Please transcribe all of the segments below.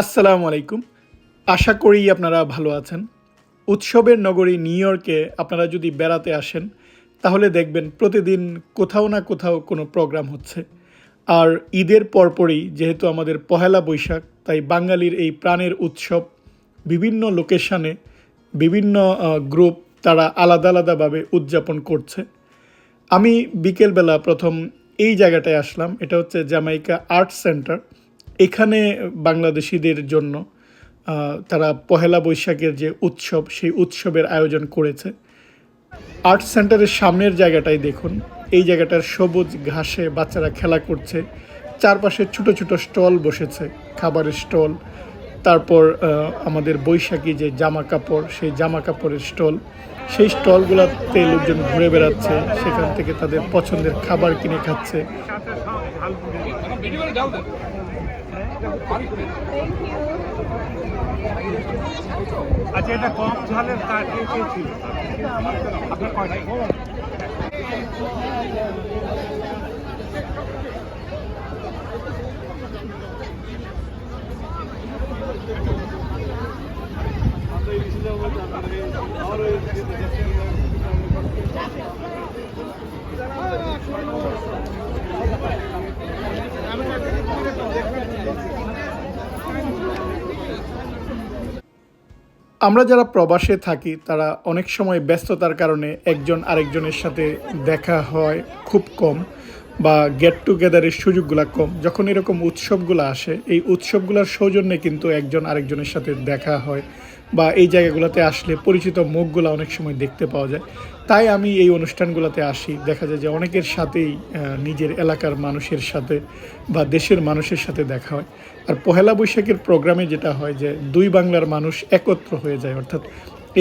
আসসালামু আলাইকুম। আশা করি আপনারা ভালো আছেন। উৎসবের নগরী নিউ ইয়র্কে আপনারা যদি বেড়াতে আসেন, তাহলে দেখবেন প্রতিদিন কোথাও না কোথাও কোনো প্রোগ্রাম হচ্ছে। আর ঈদের পরপরই যেহেতু আমাদের পহেলা বৈশাখ, তাই বাঙালির এই প্রাণের উৎসব বিভিন্ন লোকেশনে, বিভিন্ন গ্রুপ তারা আলাদা আলাদাভাবে উদযাপন করছে। আমি বিকেলবেলা প্রথম এই জায়গাটায় আসলাম, এটা হচ্ছে জামাইকা আর্ট সেন্টার। এখানে বাংলাদেশিদের জন্য তারা পহেলা বৈশাখের যে উৎসব, সেই উৎসবের আয়োজন করেছে। আর্ট সেন্টারের সামনের জায়গাটাই দেখুন, এই জায়গাটার সবুজ ঘাসে বাচ্চারা খেলা করছে। চারপাশে ছোট ছোট স্টল বসেছে, খাবারের স্টল তারপর আমাদের বৈশাখী যে জামা কাপড়, সেই জামা কাপড়ের স্টল, সেই স্টলগুলোতে লোকজন ঘুরে বেড়াচ্ছে, সেখান থেকে তাদের পছন্দের খাবার কিনে খাচ্ছে। আচ্ছা আমরা যারা প্রবাসে থাকি, তারা অনেক সময় ব্যস্ততার কারণে একজন আরেকজনের সাথে দেখা হয় খুব কম। বা গেট টুগেদারের সুযোগগুলো কম। যখন এরকম উৎসবগুলো আসে, এই উৎসবগুলোর সৌজন্যে কিন্তু একজন আরেকজনের সাথে দেখা হয় বা এই জায়গাগুলোতে আসলে পরিচিত মুখগুলো অনেক সময় দেখতে পাওয়া যায়। তাই আমি এই অনুষ্ঠানগুলোতে আসি। দেখা যায় যে অনেকের সাথেই নিজের এলাকার মানুষের সাথে বা দেশের মানুষের সাথে দেখা হয়। আর পহেলা বৈশাখের প্রোগ্রামে যেটা হয় যে দুই বাংলার মানুষ একত্র হয়ে যায়, অর্থাৎ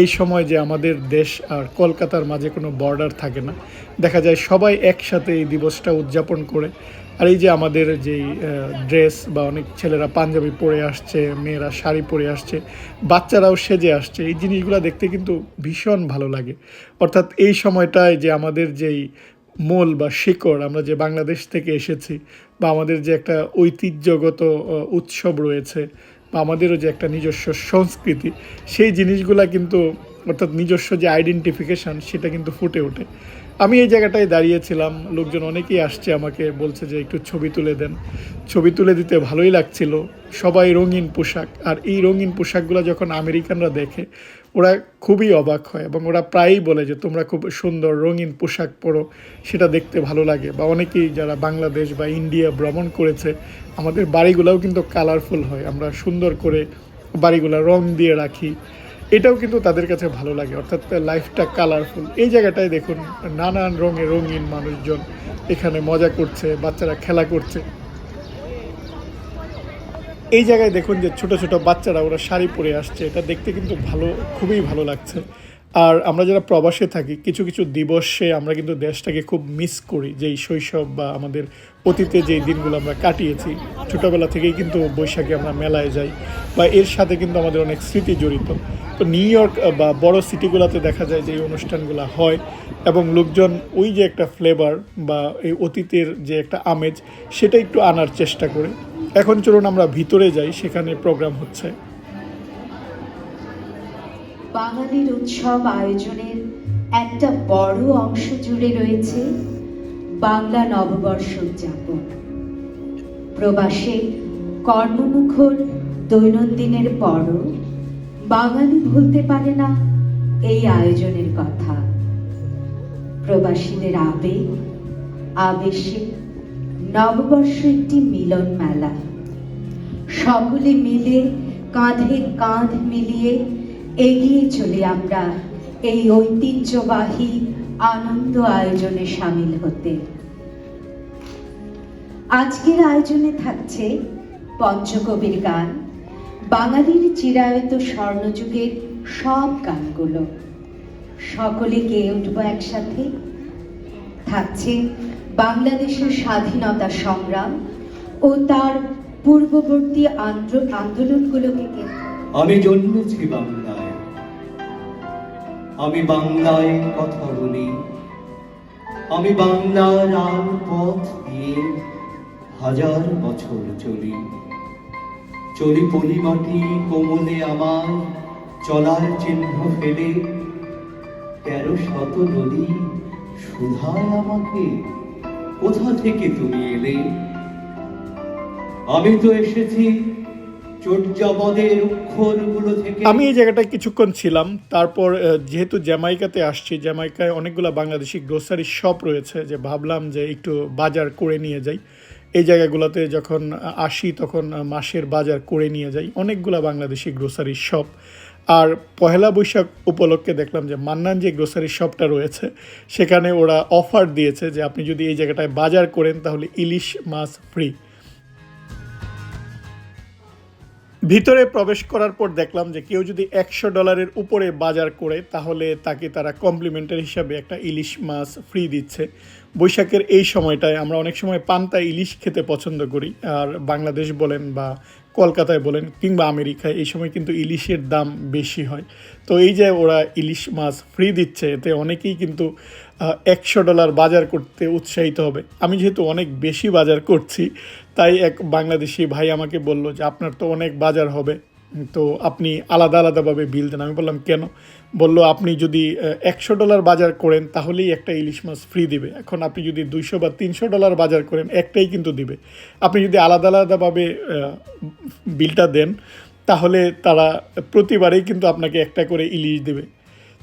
এই সময় যে আমাদের দেশ আর কলকাতার মাঝে কোনো বর্ডার থাকে না, দেখা যায় সবাই একসাথে এই দিবসটা উদযাপন করে। আর এই যে আমাদের যেই ড্রেস বা অনেক ছেলেরা পাঞ্জাবি পরে আসছে, মেয়েরা শাড়ি পরে আসছে, বাচ্চারাও সেজে আসছে, এই জিনিসগুলো দেখতে কিন্তু ভীষণ ভালো লাগে। অর্থাৎ এই সময়টায় যে আমাদের যেই মূল বা শিকড়, আমরা যে বাংলাদেশ থেকে এসেছি বা আমাদের যে একটা ঐতিহ্যগত উৎসব রয়েছে বা আমাদেরও যে একটা নিজস্ব সংস্কৃতি, সেই জিনিসগুলা কিন্তু, অর্থাৎ নিজস্ব যে আইডেন্টিফিকেশান সেটা কিন্তু ফুটে ওঠে। আমি এই জায়গাটায় দাঁড়িয়েছিলাম, লোকজন অনেকেই আসছে আমাকে, বলছে যে একটু ছবি তুলে দেন। ছবি তুলে দিতে ভালোই লাগছিল। সবাই রঙিন পোশাক, আর এই রঙিন পোশাকগুলো যখন আমেরিকানরা দেখে ওরা খুবই অবাক হয় এবং ওরা প্রায়ই বলে যে, তোমরা খুব সুন্দর, রঙিন পোশাক পরো, সেটা দেখতে ভালো লাগে। বা অনেকেই যারা বাংলাদেশ বা ইন্ডিয়া ভ্রমণ করেছে, আমাদের বাড়িগুলোও কিন্তু কালারফুল হয়। আমরা সুন্দর করে বাড়িগুলো রং দিয়ে রাখি। এটাও কিন্তু তাদের কাছে ভালো লাগে, অর্থাৎ লাইফটা কালারফুল এই জায়গাটায় দেখুন, নানান রঙে রঙিন মানুষজন এখানে মজা করছে, বাচ্চারা খেলা করছে। এই জায়গায় দেখুন যে ছোট ছোট বাচ্চারা, ওরা শাড়ি পরে আসছে। এটা দেখতে কিন্তু ভালো, খুবই ভালো লাগছে। আর আমরা যারা প্রবাসে থাকি, কিছু কিছু দিবসে আমরা কিন্তু দেশটাকে খুব মিস করি। যেই শৈশব বা আমাদের অতীতে যেই দিনগুলো আমরা কাটিয়েছি, ছোটোবেলা থেকেই কিন্তু বৈশাখে আমরা মেলায় যাই বা এর সাথে কিন্তু আমাদের অনেক স্মৃতি জড়িত। তো নিউ ইয়র্ক বা বড় সিটিগুলোতে দেখা যায় যে এই অনুষ্ঠানগুলো হয় এবং লোকজন ওই যে একটা ফ্লেভার বা এই অতীতের যে একটা আমেজ, সেটা একটু আনার চেষ্টা করে। এখন চলুন আমরা ভিতরে যাই, সেখানে প্রোগ্রাম হচ্ছে। বাঙালির উৎসব আয়োজনের একটা বড় অংশ জুড়ে রয়েছে বাংলা নববর্ষ উদযাপন। প্রবাসে কর্মমুখর দৈনন্দিনের পরও বাঙালি ভুলতে পারে না এই আয়োজনের কথা। প্রবাসীদের আবেগ, আবেশে নববর্ষ একটি মিলন মেলা। সকলে মিলে, কাঁধে কাঁধ মিলিয়ে এগিয়ে চলি আমরা এই ঐতিহ্যবাহী আনন্দ আয়োজনে সামিল হতে। আজকের আয়োজনে থাকছে পঞ্চকবির গান। বাঙালির চিরায়ত স্বর্ণযুগের সব গানগুলো। সকলে গেয়ে উঠবো একসাথে। থাকছে বাংলাদেশের স্বাধীনতা সংগ্রাম ও তার পূর্ববর্তী আন্দোলনগুলোকে আমি জন্মেছি বাংলায়। আমি বাংলায় কথা বলি। আমি বাংলার আর পথ দিয়ে হাজার বছর চলি। চলি পলিমাটি কোমলে আমার, চলার চিহ্ন ফেলে। তেরো শত নদী সুধায় আমাকে কোথা থেকে তুমি এলে? আমি তো এসেছি আমি এই জায়গাটায় কিছুক্ষণ ছিলাম, তারপর যেহেতু জ্যামাইকাতে আসছি, জ্যামাইকায় অনেকগুলো বাংলাদেশি গ্রোসারি শপ রয়েছে, যে ভাবলাম যে একটু বাজার করে নিয়ে যাই। এই জায়গাগুলোতে যখন আসি, তখন মাসের বাজার করে নিয়ে যাই। অনেকগুলো বাংলাদেশি গ্রোসারি শপ আর পহেলা বৈশাখ উপলক্ষে দেখলাম যে মান্নান যে গ্রোসারি শপটা রয়েছে, সেখানে ওরা অফার দিয়েছে যে আপনি যদি এই জায়গাটায় বাজার করেন তাহলে ইলিশ মাছ ফ্রি ভিতরে প্রবেশ করার পর দেখলাম যে কেউ যদি একশো ডলারের উপরে বাজার করে, তাহলে তাকে তারা কমপ্লিমেন্টারি হিসাবে একটা ইলিশ মাছ ফ্রি দিচ্ছে। বৈশাখের এই সময়টায় আমরা অনেক সময় পান্তা ইলিশ খেতে পছন্দ করি, আর বাংলাদেশ বলেন বা কলকাতায় বলেন কিংবা আমেরিকায় এই সময় কিন্তু ইলিশের দাম বেশি হয়। তো এই যে ওরা ইলিশ মাছ ফ্রি দিচ্ছে, এতে অনেকেই কিন্তু একশো ডলার বাজার করতে উৎসাহিত হবে। আমি যেহেতু অনেক বেশি বাজার করছি, তাই এক বাংলাদেশি ভাই আমাকে বলল যে, আপনার তো অনেক বাজার হবে, তো আপনি আলাদা আলাদাভাবে বিল দেন। আমি বললাম, কেন? বলল, আপনি যদি একশো ডলার বাজার করেন, তাহলেই একটা ইলিশ মাছ ফ্রি দিবে। এখন আপনি যদি দুইশো বা তিনশো ডলার বাজার করেন, একটাই কিন্তু দিবে। আপনি যদি আলাদা আলাদাভাবে বিলটা দেন, তাহলে তারা প্রতিবারেই কিন্তু আপনাকে একটা করে ইলিশ দেবে।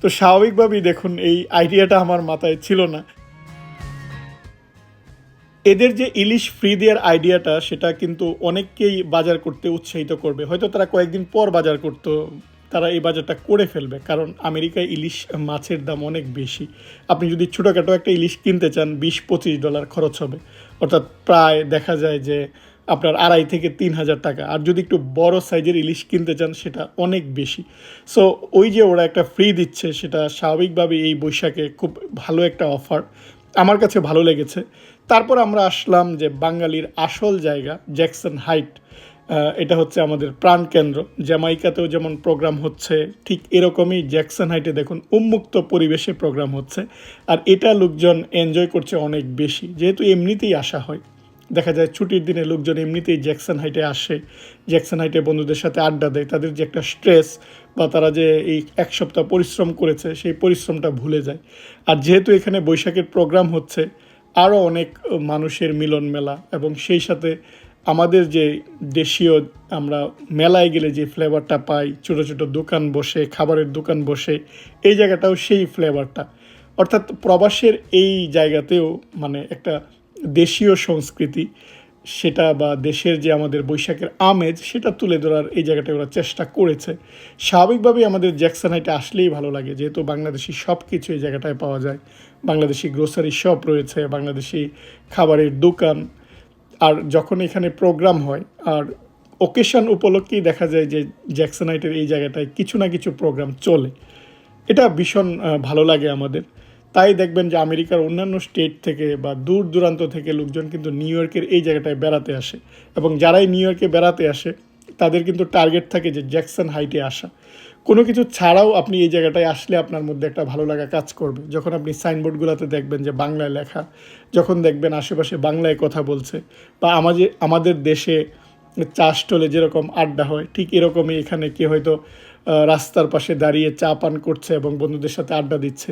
তো স্বাভাবিকভাবেই দেখুন, এই আইডিয়াটা আমার মাথায় ছিল না। এদের যে ইলিশ ফ্রি দেওয়ার আইডিয়াটা সেটা কিন্তু অনেককেই বাজার করতে উৎসাহিত করবে। হয়তো তারা কয়েকদিন পর বাজার করতো, তারা এই বাজারটা করে ফেলবে, কারণ আমেরিকায় ইলিশ মাছের দাম অনেক বেশি। আপনি যদি ছোটোখাটো একটা ইলিশ কিনতে চান, বিশ পঁচিশ ডলার খরচ হবে। অর্থাৎ প্রায় দেখা যায় যে আপনার আড়াই থেকে তিন হাজার টাকা। আর যদি একটু বড় সাইজের ইলিশ কিনতে চান, সেটা অনেক বেশি। সো ওই যে ওরা একটা ফ্রি দিচ্ছে, সেটা স্বাভাবিকভাবে এই বৈশাখে খুব ভালো একটা অফার আমার কাছে ভালো লেগেছে। তারপর আমরা আসলাম যে বাঙালির আসল জায়গা জ্যাকসন হাইট এটা হচ্ছে আমাদের প্রাণকেন্দ্র জ্যামাইকাতেও যেমন প্রোগ্রাম হচ্ছে, ঠিক এরকমই জ্যাকসন হাইটে দেখুন, উন্মুক্ত পরিবেশে প্রোগ্রাম হচ্ছে। আর এটা লোকজন এনজয় করছে অনেক বেশি। যেহেতু এমনিতেই আসা হয়। দেখা যায় ছুটির দিনে লোকজন এমনিতেই জ্যাকসন হাইটে আসে। জ্যাকসন হাইটে বন্ধুদের সাথে আড্ডা দেয়। তাদের যে একটা স্ট্রেস বা তারা যে এই এক সপ্তাহ পরিশ্রম করেছে, সেই পরিশ্রমটা ভুলে যায়। আর যেহেতু এখানে বৈশাখের প্রোগ্রাম হচ্ছে, আরও অনেক মানুষের মিলন মেলা এবং সেই সাথে আমাদের যে দেশীয় আমরা মেলায় গেলে যে ফ্লেভারটা পাই, ছোটো ছোটো দোকান বসে, খাবারের দোকান বসে, এই জায়গাটাও সেই ফ্লেভারটা অর্থাৎ প্রবাসের এই জায়গাতেও মানে একটা দেশীয় সংস্কৃতি, সেটা বা দেশের যে আমাদের বৈশাখের আমেজ, সেটা তুলে ধরার এই জায়গাটায় ওরা চেষ্টা করেছে। স্বাভাবিকভাবেই আমাদের জ্যাকসন হাইটে আসলেই ভালো লাগে, যেহেতু বাংলাদেশি সব কিছু এই জায়গাটায় পাওয়া যায়। বাংলাদেশি গ্রোসারি শপ রয়েছে, বাংলাদেশি খাবারের দোকান। আর যখন এখানে প্রোগ্রাম হয়, আর ওকেশন উপলক্ষেই দেখা যায় যে জ্যাকসন হাইটের এই জায়গাটায় কিছু না কিছু প্রোগ্রাম চলে। এটা ভীষণ ভালো লাগে আমাদের। তাই দেখবেন যে আমেরিকার অন্যান্য স্টেট থেকে বা দূর দূরান্ত থেকে লোকজন কিন্তু নিউ ইয়র্কের এই জায়গাটায় বেড়াতে আসে। এবং যারাই নিউ ইয়র্কে বেড়াতে আসে, তাদের কিন্তু টার্গেট থাকে যে জ্যাকসন হাইটে আসা। কোনো কিছু ছাড়াও আপনি এই জায়গাটায় আসলে আপনার মধ্যে একটা ভালো লাগা কাজ করবে। যখন আপনি সাইনবোর্ডগুলোতে দেখবেন যে বাংলায় লেখা, যখন দেখবেন আশেপাশে বাংলায় কথা বলছে, বা আমাদের আমাদের দেশে চা স্টলে যেরকম আড্ডা হয়, ঠিক এরকমই এখানে কে হয়তো রাস্তার পাশে দাঁড়িয়ে চা পান করছে এবং বন্ধুদের সাথে আড্ডা দিচ্ছে।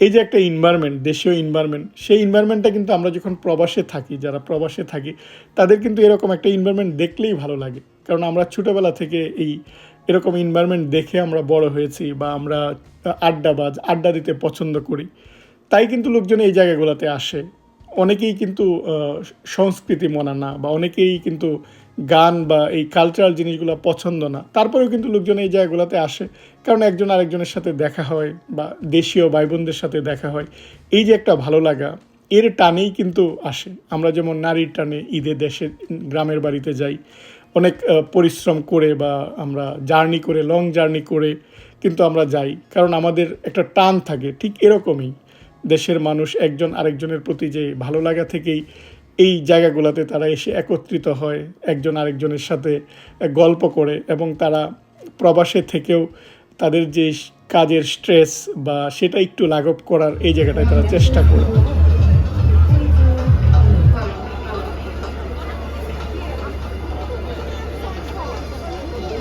এই যে একটা ইনভায়রনমেন্ট দেশীয় ইনভায়রনমেন্ট সেই ইনভায়রনমেন্টটা কিন্তু আমরা যখন প্রবাসে থাকি, যারা প্রবাসে থাকি, তাদের কিন্তু এরকম একটা ইনভায়রনমেন্ট দেখলেই ভালো লাগে। কারণ আমরা ছোটোবেলা থেকে এই এরকম ইনভায়রনমেন্ট দেখে আমরা বড় হয়েছি বা আমরা আড্ডাবাজ আড্ডা দিতে পছন্দ করি। তাই কিন্তু লোকজন এই জায়গাগুলোতে আসে। অনেকেই কিন্তু সংস্কৃতি মনা না বা অনেকেই কিন্তু গান বা এই কালচারাল জিনিসগুলো পছন্দ না। তারপরেও কিন্তু লোকজন এই জায়গাগুলোতে আসে। কারণ একজন আরেকজনের সাথে দেখা হয় বা দেশীয় ভাই বোনদের সাথে দেখা হয়। এই যে একটা ভালো লাগা, এর টানেই কিন্তু আসে। আমরা যেমন নারীর টানে ঈদে দেশে গ্রামের বাড়িতে যাই। অনেক পরিশ্রম করে বা আমরা জার্নি করে লং জার্নি করে কিন্তু আমরা যাই। কারণ আমাদের একটা টান থাকে, ঠিক এরকমই। দেশের মানুষ একজন আরেকজনের প্রতি যে ভালো লাগা থেকেই এই জায়গাগুলোতে তারা এসে একত্রিত হয়, একজন আরেকজনের সাথে গল্প করে এবং তারা প্রবাসে থেকেও তাদের যে কাজের স্ট্রেস বা সেটা একটু লাঘব করার এই জায়গাটায় তারা চেষ্টা করে।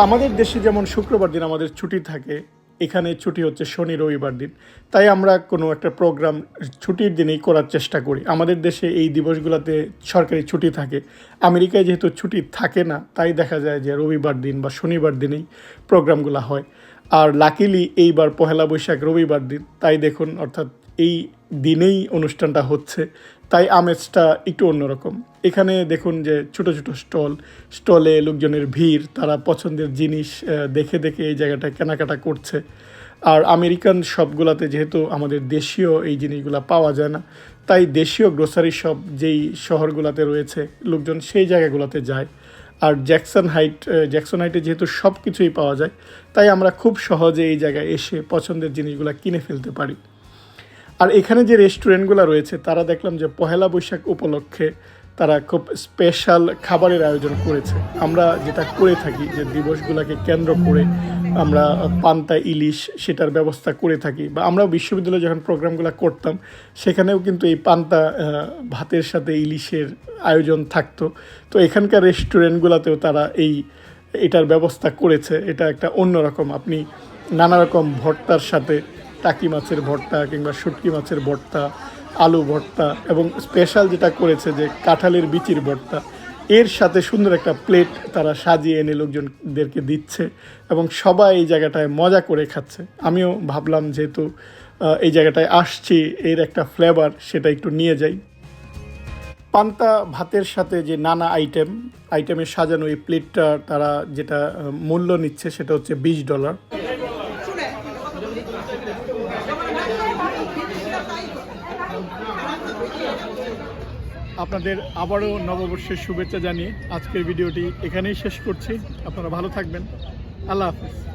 আমাদের দেশে যেমন শুক্রবার দিন আমাদের ছুটি থাকে এখানে ছুটি হচ্ছে শনি, রবিবার দিন। তাই আমরা কোনো একটা প্রোগ্রাম ছুটির দিনেই করার চেষ্টা করি। আমাদের দেশে এই দিবসগুলোতে সরকারি ছুটি থাকে। আমেরিকায় যেহেতু ছুটি থাকে না, তাই দেখা যায় যে রবিবার দিন বা শনিবার দিনেই প্রোগ্রামগুলো হয়। আর লাকিলি এইবার পহেলা বৈশাখ রবিবার দিন, তাই দেখুন, অর্থাৎ এই দিনেই অনুষ্ঠানটা হচ্ছে। তাই আমেজটা একটু অন্যরকম। এখানে দেখুন যে ছোট ছোট স্টল, স্টলে লোকজনের ভিড়, তারা পছন্দের জিনিস দেখে দেখে এই জায়গাটা কেনাকাটা করছে। আর আমেরিকান শপগুলোতে যেহেতু আমাদের দেশীয় এই জিনিসগুলো পাওয়া যায় না, তাই দেশীয় গ্রোসারি শপ যেই শহরগুলোতে রয়েছে, লোকজন সেই জায়গাগুলোতে যায়। আর জ্যাকসন হাইট জ্যাকসন হাইটে যেহেতু সব কিছুই পাওয়া যায়, তাই আমরা খুব সহজে এই জায়গায় এসে পছন্দের জিনিসগুলো কিনে ফেলতে পারি। আর এখানে যে রেস্টুরেন্টগুলো রয়েছে, তারা দেখলাম যে পহেলা বৈশাখ উপলক্ষে তারা খুব স্পেশাল খাবারের আয়োজন করেছে। আমরা যেটা করে থাকি, যে দিবসগুলোকে কেন্দ্র করে আমরা পান্তা, ইলিশ সেটার ব্যবস্থা করে থাকি বা আমরা বিশ্ববিদ্যালয়ে যখন প্রোগ্রামগুলো করতাম, সেখানেও কিন্তু এই পান্তা ভাতের সাথে ইলিশের আয়োজন থাকতো। তো এখানকার রেস্টুরেন্টগুলোতেও তারা এই, এটার ব্যবস্থা করেছে। এটা একটা অন্যরকম। আপনি নানা রকম ভর্তার সাথে টাকি মাছের ভর্তা কিংবা শুটকি মাছের ভর্তা, আলু ভর্তা এবং স্পেশাল যেটা করেছে যে কাঁঠালের বিচির ভর্তা, এর সাথে সুন্দর একটা প্লেট তারা সাজিয়ে এনে লোকজনদেরকে দিচ্ছে এবং সবাই এই জায়গাটায় মজা করে খাচ্ছে। আমিও ভাবলাম যেহেতু এই জায়গাটায় আসছি, এর একটা ফ্লেভার সেটা একটু নিয়ে যাই। পান্তা ভাতের সাথে যে নানা আইটেম আইটেমে সাজানো এই প্লেটটা তারা যেটা মূল্য নিচ্ছে সেটা হচ্ছে বিশ ডলার আপনাদের আবারও নববর্ষের শুভেচ্ছা জানিয়ে আজকের ভিডিওটি এখানেই শেষ করছি। আপনারা ভালো থাকবেন। আল্লাহ হাফিজ।